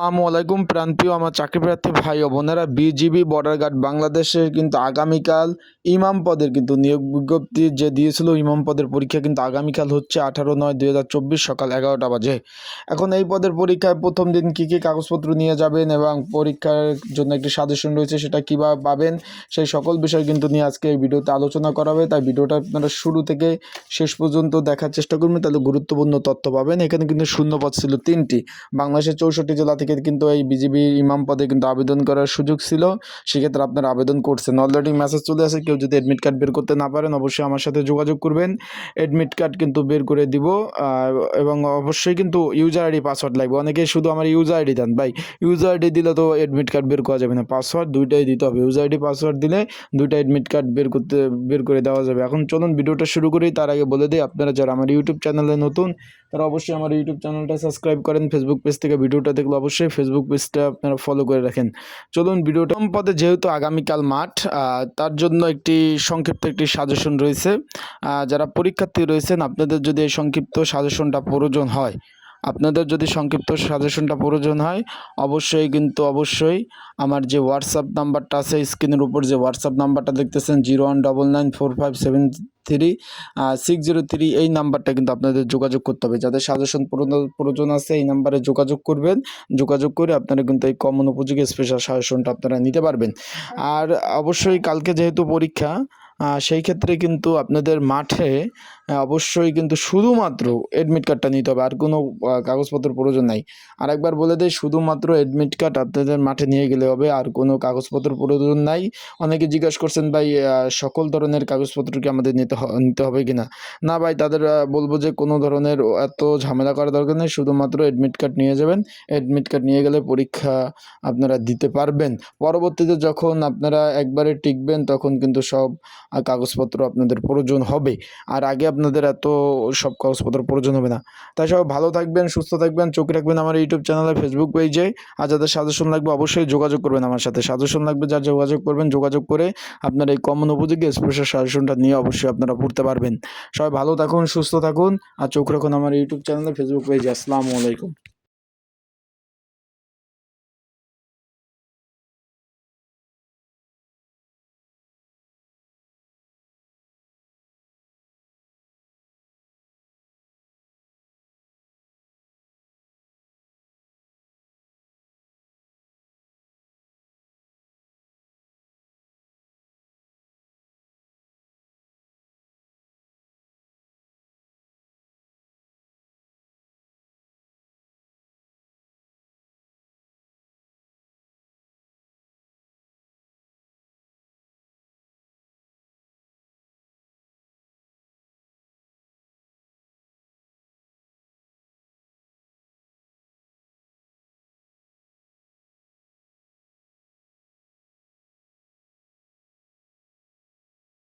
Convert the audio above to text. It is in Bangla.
আসসালামু আলাইকুম প্রান্তীয় আমার চাকরি প্রার্থী ভাই ও বোনেরা, বিজিবি বর্ডার গার্ড বাংলাদেশের কিন্তু আগামীকাল ইমাম পদের কিন্তু নিয়োগ বিজ্ঞপ্তি যে দিয়েছিল, ইমাম পদের পরীক্ষা কিন্তু আগামীকাল হচ্ছে আঠারো নয় দুই সকাল এগারোটা বাজে। এখন এই পদের পরীক্ষায় প্রথম দিন কী কী কাগজপত্র নিয়ে যাবেন এবং পরীক্ষার জন্য একটি সাজেশন রয়েছে সেটা কীভাবে পাবেন, সেই সকল বিষয় কিন্তু নিয়ে আজকে এই ভিডিওতে আলোচনা করা হবে। তাই ভিডিওটা আপনারা শুরু থেকে শেষ পর্যন্ত দেখার চেষ্টা করবেন, তাহলে গুরুত্বপূর্ণ তথ্য পাবেন। এখানে কিন্তু শূন্যপদ ছিল তিনটি। বাংলাদেশের চৌষট্টি জেলা থেকে কিন্তু এই বিজিবি ইমাম পদে কিন্তু আবেদন করার সুযোগ ছিল। সেক্ষেত্রে আপনারা আবেদন করছেন। অলরেডি মেসেজ চলে আসে, কেউ যদি অ্যাডমিট কার্ড বের করতে না পারেন, অবশ্যই আমার সাথে যোগাযোগ করবেন। অ্যাডমিট কার্ড কিন্তু বের করে দিব। এবং অবশ্যই কিন্তু ইউজার আইডি পাসওয়ার্ড লাগবে। অনেকে শুধু আমার ইউজার আইডি দেন। ভাই ইউজার আইডি দিলে তো অ্যাডমিট কার্ড বের করা যাবে না। পাসওয়ার্ড দুইটাই দিতে হবে। ইউজার আইডি পাসওয়ার্ড দিলে দুইটা অ্যাডমিট কার্ড বের করতে, বের করে দেওয়া যাবে। এখন চলুন ভিডিওটা শুরু করি। তার আগে বলে দিই, আপনারা যারা আমার ইউটিউব চ্যানেলে নতুন, তারা অবশ্যই আমার ইউটিউব চ্যানেলটা সাবস্ক্রাইব করেন। ফেসবুক পেজ থেকে ভিডিওটা দেখলে অবশ্যই ফেসবুক পেজটা আপনারা ফলো করে রাখেন। চলুন ভিডিওটা পদে, যেহেতু আগামীকাল মাঠ তার জন্য একটি সংক্ষিপ্ত একটি সাজেশন রয়েছে। যারা পরীক্ষার্থী রয়েছেন, আপনাদের যদি এই সংক্ষিপ্ত সাজেশনটা প্রয়োজন হয়, আপনাদের যদি সংক্ষিপ্ত সাজেশনটা প্রয়োজন হয়, অবশ্যই কিন্তু অবশ্যই আমার যে হোয়াটসঅ্যাপ নাম্বারটা আছে স্ক্রিনের উপর যে হোয়াটসঅ্যাপ নাম্বারটা দেখতেছেন zero one double nine four five seven three six zero three এই নাম্বারটা কিন্তু আপনাদের যোগাযোগ করতে হবে। যাদের সাজেশন প্রয়োজন আছে এই নাম্বারে যোগাযোগ করবেন। যোগাযোগ করে আপনারা কিন্তু এই কমন উপযোগী স্পেশাল সাজেশনটা আপনারা নিতে পারবেন। আর অবশ্যই কালকে যেহেতু পরীক্ষা সেই ক্ষেত্রে কিন্তু আপনাদের মাঠে অবশ্যই কিন্তু শুধুমাত্র অ্যাডমিট কার্ডটা নিতে হবে, আর কোনো কাগজপত্র প্রয়োজন নাই। আরেকবার বলে দেয় শুধুমাত্র অ্যাডমিট কার্ড আপনাদের মাঠে নিয়ে গেলে হবে, আর কোনো কাগজপত্র প্রয়োজন নাই। অনেকে জিজ্ঞাসা করছেন, ভাই সকল ধরনের কাগজপত্র কি আমাদের নিতে নিতে হবে কি না না ভাই, তাদের বলব যে কোনো ধরনের এত ঝামেলা করার দরকার নেই, শুধুমাত্র অ্যাডমিট কার্ড নিয়ে যাবেন। অ্যাডমিট কার্ড নিয়ে গেলে পরীক্ষা আপনারা দিতে পারবেন। পরবর্তীতে যখন আপনারা একবারে টিকবেন, তখন কিন্তু সব কাগজপত্র আপনাদের প্রয়োজন হবে। আর আগে আপনাদের এত সব কাগজপত্র প্রয়োজন হবে না। তাই সব ভালো থাকবেন, সুস্থ থাকবেন, চোখে রাখবেন আমার ইউটিউব চ্যানেলে ফেসবুক পেজে আর যাদের সাজেশন লাগবে অবশ্যই যোগাযোগ করবেন আমার সাথে। সাজেশন লাগবে যা যোগাযোগ করবেন, যোগাযোগ করে আপনার এই কমন উপযোগী স্পেশাল সাজেশনটা নিয়ে অবশ্যই আপনারা পড়তে পারবেন। সবাই ভালো থাকুন, সুস্থ থাকুন, আর চোখ রাখুন আমার ইউটিউব চ্যানেলে ফেসবুক পেজে আসসালামু আলাইকুম।